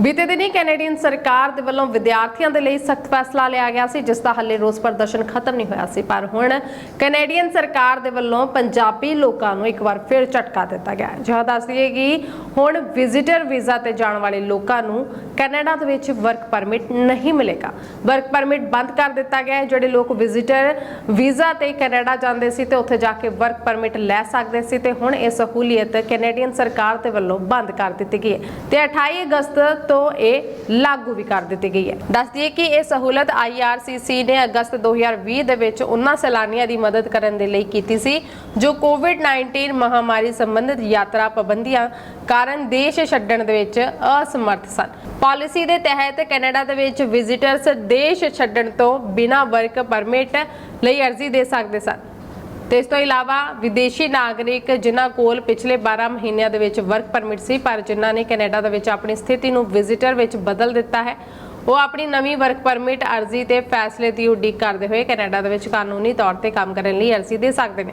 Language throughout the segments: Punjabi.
ਬੀਤੇ ਦਿਨੀ ਕੈਨੇਡੀਅਨ ਸਰਕਾਰ ਦੇ ਵੱਲੋਂ ਵਿਦਿਆਰਥੀਆਂ ਦੇ ਲਈ ਸਖਤ ਫੈਸਲਾ ਲਿਆ ਗਿਆ ਸੀ, ਜਿਸ ਦਾ ਹੱਲੇ ਰੋਸ ਪ੍ਰਦਰਸ਼ਨ ਖਤਮ ਨਹੀਂ ਹੋਇਆ ਸੀ। ਪਰ ਹੁਣ ਕੈਨੇਡੀਅਨ ਸਰਕਾਰ ਦੇ ਵੱਲੋਂ ਪੰਜਾਬੀ ਲੋਕਾਂ ਨੂੰ ਇੱਕ ਵਾਰ ਫਿਰ ਝਟਕਾ ਦਿੱਤਾ ਗਿਆ ਹੈ। ਜਿਹਾ ਦੱਸ ਦਈਏ ਕਿ ਹੁਣ ਵਿਜ਼ਿਟਰ ਵੀਜ਼ਾ ਤੇ ਜਾਣ ਵਾਲੇ ਲੋਕਾਂ ਨੂੰ ਕੈਨੇਡਾ ਦੇ ਵਿੱਚ ਵਰਕ ਪਰਮਿਟ ਨਹੀਂ ਮਿਲੇਗਾ। ਵਰਕ ਪਰਮਿਟ ਬੰਦ ਕਰ ਦਿੱਤਾ ਗਿਆ ਹੈ। ਜਿਹੜੇ ਲੋਕ ਵਿਜ਼ਿਟਰ ਵੀਜ਼ਾ ਤੇ ਕੈਨੇਡਾ ਜਾਂਦੇ ਸੀ ਤੇ ਉੱਥੇ ਜਾ ਕੇ ਵਰਕ ਪਰਮਿਟ ਲੈ ਸਕਦੇ ਸੀ, ਤੇ ਹੁਣ ਇਹ ਸਹੂਲੀਅਤ ਕੈਨੇਡੀਅਨ ਸਰਕਾਰ ਦੇ ਵੱਲੋਂ ਬੰਦ ਕਰ ਦਿੱਤੀ ਗਈ ਹੈ। ਤੇ 28 ਅਗਸਤ ਤੋਂ ਇਹ ਲਾਗੂ ਵੀ ਕਰ ਦਿੱਤੀ ਗਈ ਹੈ। ਦੱਸ ਦਈਏ ਕਿ ਇਹ ਸਹੂਲਤ IRCC ਨੇ ਅਗਸਤ 2020 ਦੇ ਵਿੱਚ ਉਹਨਾਂ ਸੈਲਾਨੀਆਂ ਦੀ ਮਦਦ ਕਰਨ ਦੇ ਲਈ ਕੀਤੀ ਸੀ, ਜੋ ਕੋਵਿਡ-19 ਮਹਾਮਾਰੀ ਸੰਬੰਧਿਤ ਯਾਤਰਾ ਪਾਬੰਦੀਆਂ ਕਾਰਨ ਦੇਸ਼ ਛੱਡਣ ਦੇ ਵਿੱਚ ਅਸਮਰਥ ਸਨ। ਪਾਲਿਸੀ ਦੇ ਤਹਿਤ ਕੈਨੇਡਾ ਦੇ ਵਿੱਚ ਵਿਜ਼ਿਟਰਸ ਦੇਸ਼ ਛੱਡਣ ਤੋਂ ਬਿਨਾਂ ਵਰਕ ਪਰਮਿਟ ਲਈ ਅਰਜ਼ੀ ਦੇ ਸਕਦੇ ਸਨ। ਤੇ ਇਸ ਤੋਂ ਇਲਾਵਾ ਵਿਦੇਸ਼ੀ ਨਾਗਰਿਕ ਜਿਨ੍ਹਾਂ ਕੋਲ ਪਿਛਲੇ 12 ਮਹੀਨਿਆਂ ਦੇ ਵਿੱਚ ਵਰਕ ਪਰਮਿਟ ਸੀ, ਪਰ ਜਿਨ੍ਹਾਂ ਨੇ ਕੈਨੇਡਾ ਦੇ ਵਿੱਚ ਆਪਣੀ ਸਥਿਤੀ ਨੂੰ ਵਿਜ਼ਿਟਰ ਵਿੱਚ ਬਦਲ ਦਿੱਤਾ ਹੈ, ਉਹ ਆਪਣੀ ਨਵੀਂ ਵਰਕ ਪਰਮਿਟ ਅਰਜ਼ੀ ਤੇ ਫੈਸਲੇ ਦੀ ਉਡੀਕ ਕਰਦੇ ਹੋਏ ਕੈਨੇਡਾ ਦੇ ਵਿੱਚ ਕਾਨੂੰਨੀ ਤੌਰ ਤੇ ਕੰਮ ਕਰਨ ਲਈ ਅਰਜ਼ੀ ਦੇ ਸਕਦੇ ਨੇ।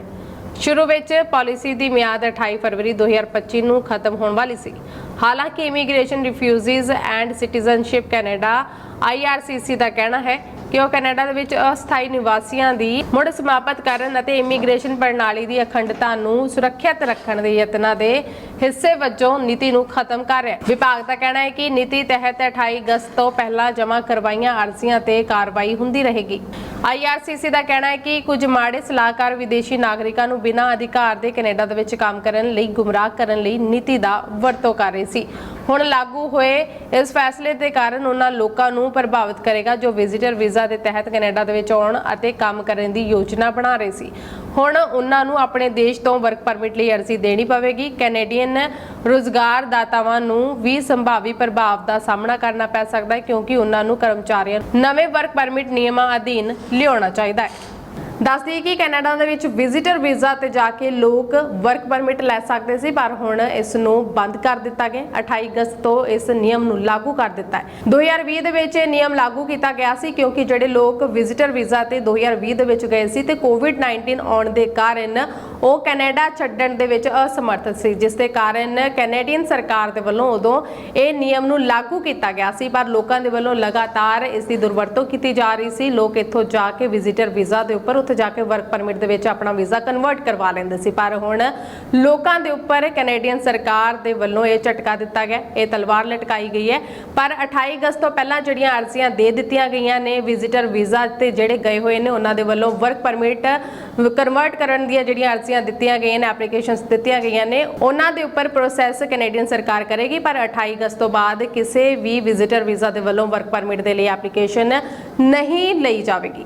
ਸ਼ੁਰੂ ਵਿੱਚ ਪਾਲਿਸੀ ਦੀ ਮਿਆਦ 28 ਫਰਵਰੀ 2025 ਨੂੰ ਖਤਮ ਹੋਣ ਵਾਲੀ ਸੀ। ਹਾਲਾਂਕਿ immigration refugees and citizenship Canada IRCC ਦਾ ਕਹਿਣਾ ਹੈ ਕਿ ਉਹ ਕੈਨੇਡਾ ਦੇ ਵਿੱਚ ਅਸਥਾਈ ਨਿਵਾਸੀਆਂ ਦੀ ਮੁੜ ਸਮਾਪਤ ਕਰਨ ਅਤੇ ਇਮੀਗ੍ਰੇਸ਼ਨ ਪ੍ਰਣਾਲੀ ਦੀ ਅਖੰਡਤਾ ਨੂੰ ਸੁਰੱਖਿਅਤ ਰੱਖਣ ਦੇ ਯਤਨਾਂ ਦੇ ਹਿੱਸੇ ਵਜੋਂ ਨੀਤੀ ਨੂੰ ਖਤਮ ਕਰ ਰਿਹਾ ਹੈ। ਵਿਭਾਗ ਦਾ ਕਹਿਣਾ ਹੈ ਕਿ ਨੀਤੀ ਤਹਿਤ 28 ਅਗਸਤ ਤੋਂ ਪਹਿਲਾਂ ਜਮ੍ਹਾਂ ਕਰਵਾਈਆਂ ਅਰਜ਼ੀਆਂ ਤੇ ਕਾਰਵਾਈ ਹੁੰਦੀ ਰਹੇਗੀ। IRCC ਦਾ ਕਹਿਣਾ ਹੈ ਕਿ ਕੁਝ ਮਾੜੇ ਸਲਾਹਕਾਰ ਵਿਦੇਸ਼ੀ ਨਾਗਰਿਕਾਂ ਨੂੰ ਬਿਨਾਂ ਅਧਿਕਾਰ ਦੇ ਕੈਨੇਡਾ ਦੇ ਵਿੱਚ ਕੰਮ ਕਰਨ ਲਈ, ਗੁੰਮਰਾਹ ਕਰਨ ਲਈ ਨੀਤੀ ਦਾ ਵਰਤੋਂ ਕਰ ਰਹੇ ਸੀ। ਹੁਣ ਲਾਗੂ ਹੋਏ ਇਸ ਫੈਸਲੇ ਦੇ ਕਾਰਨ ਉਹਨਾਂ ਲੋਕਾਂ ਨੂੰ ਪ੍ਰਭਾਵਿਤ ਕਰੇਗਾ ਜੋ ਵਿਜ਼ਿਟਰ ਵੀਜ਼ਾ ਦੇ ਤਹਿਤ ਕੈਨੇਡਾ ਦੇ ਵਿੱਚ ਆਉਣ ਅਤੇ ਕੰਮ ਕਰਨ ਦੀ ਯੋਜਨਾ ਬਣਾ ਰਹੇ ਸੀ। ਹੁਣ ਉਹਨਾਂ ਨੂੰ ਆਪਣੇ ਦੇਸ਼ ਤੋਂ ਵਰਕ ਪਰਮਿਟ ਲਈ ਅਰਜ਼ੀ ਦੇਣੀ ਪਵੇਗੀ। ਕੈਨੇਡੀਅਨ ਰੁਜ਼ਗਾਰ ਦਾਤਾਵਾਂ ਨੂੰ ਵੀ ਸੰਭਾਵੀ ਪ੍ਰਭਾਵ ਦਾ ਸਾਹਮਣਾ ਕਰਨਾ ਪੈ ਸਕਦਾ ਹੈ, ਕਿਉਂਕਿ ਉਹਨਾਂ ਨੂੰ ਕਰਮਚਾਰੀਆਂ ਨਵੇਂ ਵਰਕ ਪਰਮਿਟ ਨਿਯਮਾਂ ਅਧੀਨ ਲਿਆਉਣਾ ਚਾਹੀਦਾ ਹੈ। ਦੱਸ ਦਈਏ ਕਿ ਕੈਨੇਡਾ ਦੇ ਵਿੱਚ ਵਿਜ਼ਿਟਰ ਵੀਜ਼ਾ ਤੇ ਜਾ ਕੇ ਲੋਕ ਵਰਕ ਪਰਮਿਟ ਲੈ ਸਕਦੇ ਸੀ, ਪਰ ਹੁਣ ਇਸ ਨੂੰ ਬੰਦ ਕਰ ਦਿੱਤਾ ਗਿਆ। 28 ਅਗਸਤ ਤੋਂ ਇਸ ਨਿਯਮ ਨੂੰ ਲਾਗੂ ਕਰ ਦਿੱਤਾ ਹੈ। 2020 ਦੇ ਵਿੱਚ ਇਹ ਨਿਯਮ ਲਾਗੂ ਕੀਤਾ ਗਿਆ ਸੀ, ਕਿਉਂਕਿ ਜਿਹੜੇ ਲੋਕ ਵਿਜ਼ਿਟਰ ਵੀਜ਼ਾ ਤੇ 2020 ਦੇ ਵਿੱਚ ਗਏ ਸੀ ਤੇ ਕੋਵਿਡ-19 ਆਉਣ ਦੇ ਕਾਰਨ ਉਹ ਕੈਨੇਡਾ ਛੱਡਣ ਦੇ ਵਿੱਚ ਅਸਮਰਥ ਸੀ, ਜਿਸ ਦੇ ਕਾਰਨ ਕੈਨੇਡੀਅਨ ਸਰਕਾਰ ਦੇ ਵੱਲੋਂ ਉਦੋਂ ਇਹ ਨਿਯਮ ਨੂੰ ਲਾਗੂ ਕੀਤਾ ਗਿਆ ਸੀ, ਪਰ ਲੋਕਾਂ ਦੇ ਵੱਲੋਂ ਲਗਾਤਾਰ ਇਸ ਦੀ ਦੁਰਵਰਤੋਂ ਕੀਤੀ ਜਾ ਰਹੀ ਸੀ। ਲੋਕ ਇੱਥੋਂ ਜਾ ਕੇ ਵਿਜ਼ਿਟਰ ਵੀਜ਼ਾ ਦੇ ਉੱਪਰ ਉੱਥੇ ਜਾ ਕੇ ਵਰਕ ਪਰਮਿਟ ਦੇ ਵਿੱਚ ਆਪਣਾ ਵੀਜ਼ਾ ਕਨਵਰਟ ਕਰਵਾ ਲੈਂਦੇ ਸੀ। ਪਰ ਹੁਣ ਲੋਕਾਂ ਦੇ ਉੱਪਰ ਕੈਨੇਡੀਅਨ ਸਰਕਾਰ ਦੇ ਵੱਲੋਂ ਇਹ ਝਟਕਾ ਦਿੱਤਾ ਗਿਆ। ਇਹ ਤਲਵਾਰ ਲਟਕਾਈ ਗਈ ਹੈ। ਪਰ 28 ਅਗਸਤ ਤੋਂ ਪਹਿਲਾਂ ਜਿਹੜੀਆਂ ਅਰਜ਼ੀਆਂ ਦੇ ਦਿੱਤੀਆਂ ਗਈਆਂ ਨੇ ਵਿਜ਼ਿਟਰ ਵੀਜ਼ਾ ਤੇ ਜਿਹੜੇ ਗਏ ਹੋਏ ਨੇ, ਉਹਨਾਂ ਦੇ ਵੱਲੋਂ ਵਰਕ ਪਰਮਿਟ ਕਨਵਰਟ ਕਰਨ ਦੀਆਂ ਜਿਹੜੀਆਂ ਅਰਜ਼ੀਆਂ ਦਿੱਤੀਆਂ ਗਈਆਂ ਨੇ ਐਪਲੀਕੇਸ਼ਨਸ ਦਿੱਤੀਆਂ ਗਈਆਂ ਨੇ, ਉਹਨਾਂ ਦੇ ਉੱਪਰ ਪ੍ਰੋਸੈਸ ਕੈਨੇਡੀਅਨ ਸਰਕਾਰ ਕਰੇਗੀ। ਪਰ 28 ਅਗਸਤ ਤੋਂ ਬਾਅਦ ਕਿਸੇ ਵੀ ਵਿਜ਼ਿਟਰ ਵੀਜ਼ਾ ਦੇ ਵੱਲੋਂ ਵਰਕ ਪਰਮਿਟ ਦੇ ਲਈ ਐਪਲੀਕੇਸ਼ਨ ਨਹੀਂ ਲਈ ਜਾਵੇਗੀ।